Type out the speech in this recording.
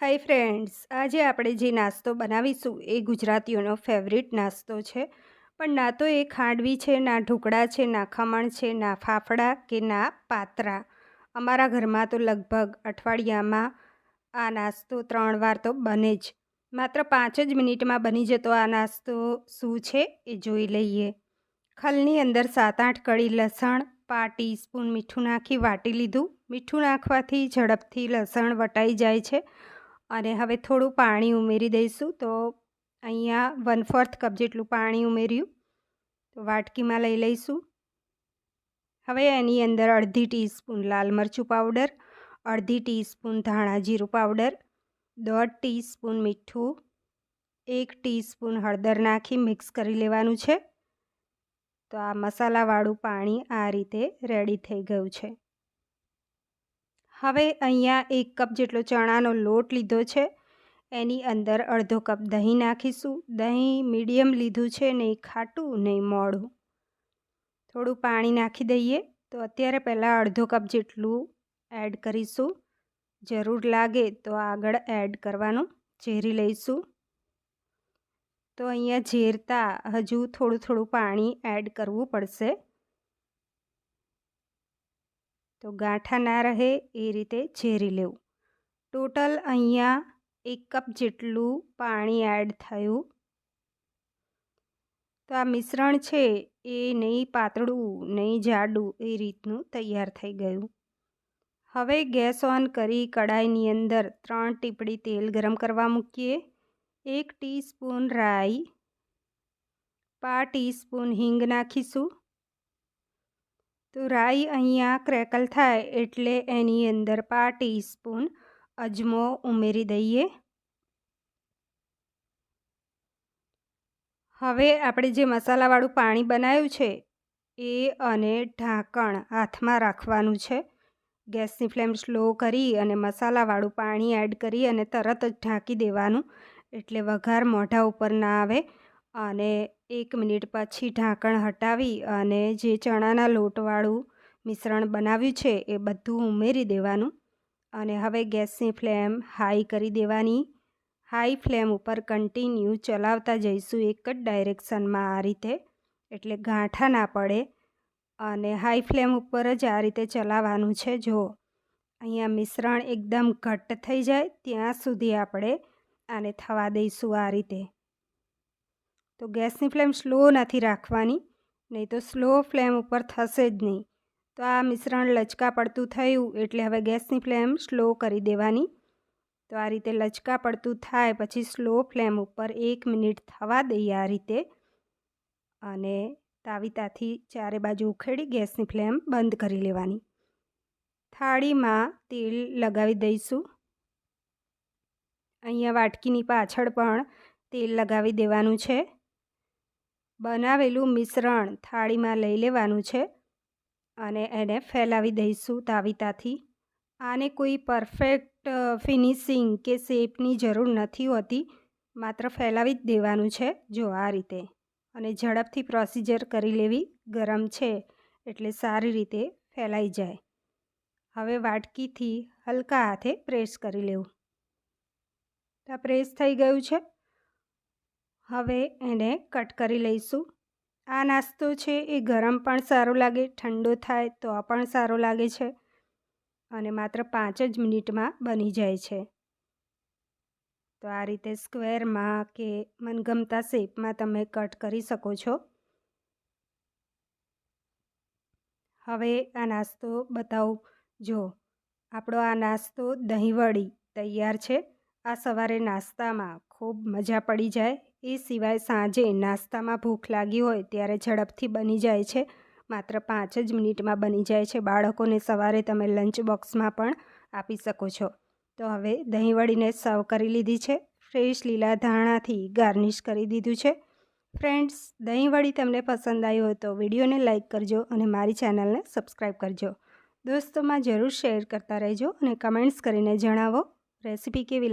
Hi friends આજે આપણે જે નાસ્તો બનાવીશું એ ગુજરાતીઓનો ફેવરિટ નાસ્તો છે. પણ ના તો એ ખાંડવી છે, ના ઢોકળા છે, ના ખમણ છે, ના ફાફડા કે ના પાત્રા. અમારા ઘરમાં તો લગભગ અઠવાડિયામાં આ નાસ્તો ત્રણ વાર તો બને જ. માત્ર પાંચ જ મિનિટમાં બની જતો આ નાસ્તો શું છે એ જોઈ લઈએ. ખલની અંદર સાત આઠ કળી લસણ પા ટીસ્પૂન મીઠું નાખી વાટી લીધું. મીઠું નાખવાથી ઝડપથી લસણ વટાઈ જાય છે. અને હવે થોડું પાણી ઉમેરી દઈશું. તો અહીંયા વન ફોર્થ કપ જેટલું પાણી ઉમેર્યું. તો વાટકીમાં લઈ લઈશું. હવે એની અંદર અડધી ટીસ્પૂન લાલ મરચું પાવડર, અડધી ટીસ્પૂન ધાણા જીરું પાવડર, દોઢ ટીસ્પૂન મીઠું, એક ટીસ્પૂન હળદર નાખી મિક્સ કરી લેવાનું છે. તો આ મસાલાવાળું પાણી આ રીતે રેડી થઈ ગયું છે. હવે અહીંયા એક કપ જેટલો ચણાનો લોટ લીધો છે. એની અંદર અડધો કપ દહીં નાખીશું. દહીં મીડિયમ લીધું છે નહીં ખાટું નહીં મોડું થોડું પાણી નાખી દઈએ. તો અત્યારે પહેલાં અડધો કપ જેટલું એડ કરીશું. જરૂર લાગે તો આગળ એડ કરવાનું. ઝેરી લઈશું. તો અહીંયા ઝેરતા હજુ થોડું થોડું પાણી એડ કરવું પડશે. તો ગાંઠા ના રહે એ રીતે ઝેરી લેવું. ટોટલ અહીંયા એક કપ જેટલું પાણી એડ થયું. તો આ મિશ્રણ છે એ નહીં પાતળું, નહીં જાડું એ રીતનું તૈયાર થઈ ગયું. હવે ગેસ ઓન કરી કડાઈની અંદર ત્રણ ટીપડી તેલ ગરમ કરવા મૂકીએ. એક ટીસ્પૂન રાઈ, પા ટીસ્પૂન હિંગ નાખીશું. તો રાઈ અહીંયા ક્રેકલ થાય એટલે એની અંદર પા ટીસ્પૂન અજમો ઉમેરી દઈએ. હવે આપણે જે મસાલાવાળું પાણી બનાવ્યું છે એ અને ઢાંકણ હાથમાં રાખવાનું છે. ગેસની ફ્લેમ સ્લો કરી અને મસાલાવાળું પાણી એડ કરી અને તરત જ ઢાંકી દેવાનું. એટલે વઘાર મોઢા ઉપર ના આવે. અને એક મિનિટ પછી ઢાંકણ હટાવી અને જે ચણાના લોટવાળું મિશ્રણ બનાવ્યું છે એ બધું ઉમેરી દેવાનું. અને હવે ગેસની ફ્લેમ હાઈ કરી દેવાની. હાઈ ફ્લેમ ઉપર કન્ટિન્યુ ચલાવતા જઈશું એક જ ડાયરેક્શનમાં આ રીતે, એટલે ગાંઠા ના પડે. અને હાઈ ફ્લેમ ઉપર જ આ રીતે ચલાવવાનું છે જો અહીંયા મિશ્રણ એકદમ ઘટ્ટ થઈ જાય ત્યાં સુધી આપણે આને થવા દઈશું આ રીતે. તો ગેસની ફ્લેમ સ્લો નથી રાખવાની, નહીં તો સ્લો ફ્લેમ ઉપર થશે જ નહીં. તો આ મિશ્રણ લચકા પડતું થયું એટલે હવે ગેસની ફ્લેમ સ્લો કરી દેવાની. તો આ રીતે લચકા પડતું થાય પછી સ્લો ફ્લેમ ઉપર એક મિનિટ થવા દઈએ આ રીતે. અને તાવીતાથી ચારે બાજુ ઉખેડી ગેસની ફ્લેમ બંધ કરી લેવાની. થાળીમાં તેલ લગાવી દઈશું. અહીંયા વાટકીની પાછળ પણ તેલ લગાવી દેવાનું છે. બનાવેલું મિશ્રણ થાળીમાં લઈ લેવાનું છે અને એને ફેલાવી દઈશું તાવીતાથી. આને કોઈ પરફેક્ટ ફિનિશિંગ કે શેપની જરૂર નથી હોતી, માત્ર ફેલાવી જ દેવાનું છે જો આ રીતે. અને ઝડપથી પ્રોસિજર કરી લેવી ગરમ છે એટલે સારી રીતે ફેલાઈ જાય. હવે વાટકીથી હલકા હાથે પ્રેસ કરી લેવું. આ પ્રેસ થઈ ગયું છે. હવે એને કટ કરી લઈશું. આ નાસ્તો છે એ ગરમ પણ સારો લાગે, ઠંડો થાય તો પણ સારો લાગે છે અને માત્ર પાંચ જ મિનિટમાં બની જાય છે. તો આ રીતે સ્ક્વેરમાં કે મનગમતા શેપમાં તમે કટ કરી શકો છો. હવે આ નાસ્તો બતાવું. જો, આપણો આ નાસ્તો દહીંવડી તૈયાર છે. આ સવારે નાસ્તામાં ખૂબ મજા પડી જાય એ સિવાય સાંજે નાસ્તામાં ભૂખ લાગી હોય ત્યારે ઝડપથી બની જાય છે. માત્ર પાંચ જ મિનિટમાં બની જાય છે. બાળકોને સવારે તમે લંચ બોક્સમાં પણ આપી શકો છો. તો હવે દહીંવડીને સર્વ કરી લીધી છે. ફ્રેશ લીલા ધાણાથી ગાર્નિશ કરી દીધું છે. ફ્રેન્ડ્સ દહીંવડી તમને પસંદ આવી હોય તો વિડીયોને લાઇક કરજો અને મારી ચેનલને સબસ્ક્રાઈબ કરજો. દોસ્તોમાં જરૂર શેર કરતા રહેજો અને કમેન્ટ્સ કરીને જણાવો રેસીપી કેવી